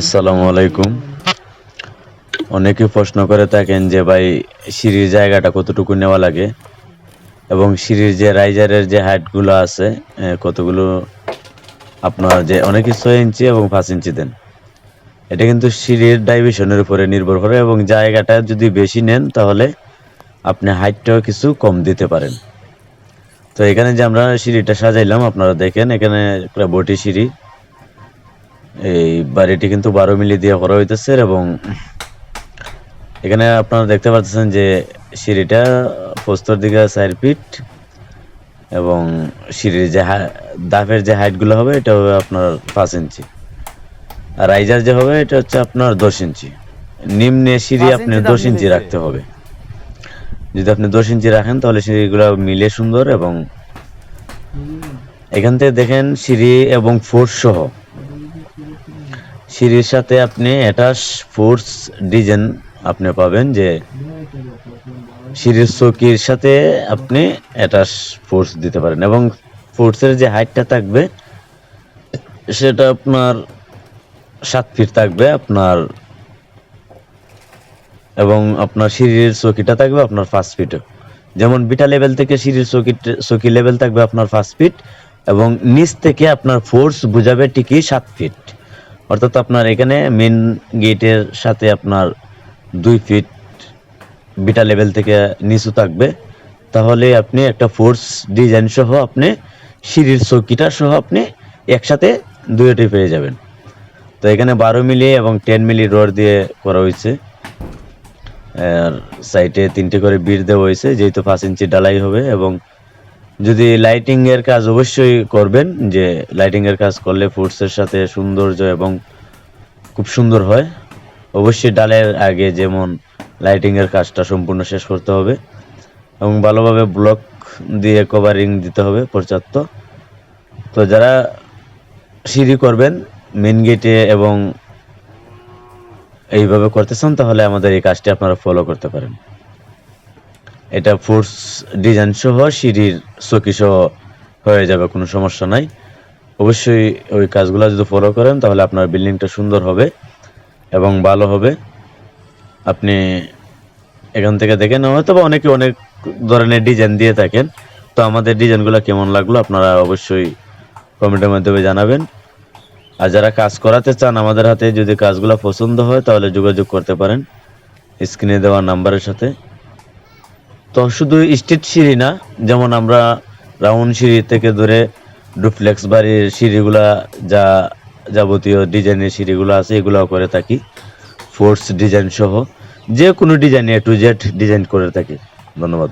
আসসালামু আলাইকুম। অনেকে প্রশ্ন করে থাকেন যে ভাই, সিঁড়ির জায়গাটা কতটুকু নেওয়া লাগে? এবং সিঁড়ির যে রাইজারের যে হাইটগুলো আছে কতগুলো আপনার যে অনেকে ছয় ইঞ্চি এবং পাঁচ ইঞ্চি দেন। এটা কিন্তু সিঁড়ির ডাইভিশনের উপরে নির্ভর করে এবং জায়গাটা যদি বেশি নেন, তাহলে আপনি হাইটটাও কিছু কম দিতে পারেন। তো এখানে যে আমরা সিঁড়িটা সাজাইলাম, আপনারা দেখেন এখানে একটা বটি সিঁড়ি। এই বাড়িটি কিন্তু বারো মিলি দিয়ে করা হইতেছে এবং এখানে আপনারা দেখতে পাচ্ছেন যে সিঁড়িটা পোস্তর দিকে চার ফিট এবং সিঁড়ির যে দাপের যে হাইটগুলো হবে এটা হবে আপনার পাঁচ ইঞ্চি। আর রাইজার যে হবে এটা হচ্ছে আপনার দশ ইঞ্চি। নিম্নে সিঁড়ি আপনি দশ ইঞ্চি রাখতে হবে। যদি আপনি দশ ইঞ্চি রাখেন তাহলে সিঁড়িগুলো মিলে সুন্দর এবং এখান থেকে দেখেন সিঁড়ি এবং ফোর্স সহ সিঁড়ির সাথে আপনি অ্যাটাচ ফোর্স ডিজাইন আপনি পাবেন যে সিঁড়ির চৌকির সাথে আপনি অ্যাটাচ ফোর্স দিতে পারেন এবং ফোর্সের যে হাইটটা থাকবে, সেটা আপনার সাত ফিট থাকবে আপনার এবং আপনার সিঁড়ির চৌকিটা থাকবে আপনার ফার্স্ট ফিটও যেমন বিটা লেভেল থেকে সিঁড়ির চৌকি চৌকি লেভেল থাকবে আপনার ফার্স্ট ফিট এবং নিচ থেকে আপনার ফোর্স বুঝাবে ঠিকই সাত ফিট অর্থাৎ আপনার এখানে মেন গেটের সাথে আপনার দুই ফিট বিটা লেভেল থেকে নিচু থাকবে। তাহলে আপনি একটা ফোর্স ডিজাইন সহ আপনি সিঁড়ির চৌকিটা সহ আপনি একসাথে দুইটি পেয়ে যাবেন। তো এখানে বারো মিলি এবং টেন মিলি রড দিয়ে করা হয়েছে। আর সাইডে তিনটে করে বিট দেওয়া হয়েছে, যেহেতু পাঁচ ইঞ্চি ডালাই হবে এবং যদি লাইটিং এর কাজ অবশ্যই করবেন, যে লাইটিং এর কাজ করলে ফুডসের সাথে সৌন্দর্য এবং খুব সুন্দর হয়। অবশ্যই ডালের আগে যেমন লাইটিং এর কাজটা সম্পূর্ণ শেষ করতে হবে এবং ভালোভাবে ব্লক দিয়ে কভারিং দিতে হবে পর্যাপ্ত। তো যারা সিঁড়ি করবেন মেন গেটে এবং এইভাবে করতে চান, তাহলে আমাদের এই কাজটি আপনারা ফলো করতে পারেন। এটা ফোর্স ডিজাইন সহ, সিঁড়ির চকি সহ হয়ে যাবে, কোনো সমস্যা নাই। অবশ্যই ওই কাজগুলো যদি ফলো করেন, তাহলে আপনার বিল্ডিংটা সুন্দর হবে এবং ভালো হবে। আপনি এখান থেকে দেখেন হয়তো বা অনেকে অনেক ধরনের ডিজাইন দিয়ে থাকেন। তো আমাদের ডিজাইনগুলো কেমন লাগল, আপনারা অবশ্যই কমেন্টের মাধ্যমে জানাবেন। আর যারা কাজ করাতে চান, আমাদের হাতে যদি কাজগুলো পছন্দ হয়, তাহলে যোগাযোগ করতে পারেন। স্ক্রিনে দেওয়া নাম্বারের সাথে। তো শুধু স্ট্রিট সিঁড়ি না, যেমন আমরা রাউন্ড সিঁড়ি থেকে ধরে ডুপ্লেক্স বাড়ির সিঁড়িগুলা, যা যাবতীয় ডিজাইনের সিঁড়িগুলো আছে, এগুলোও করে থাকি। ফোর্স ডিজাইন সহ যে কোনো design A to Z design করে থাকি। ধন্যবাদ।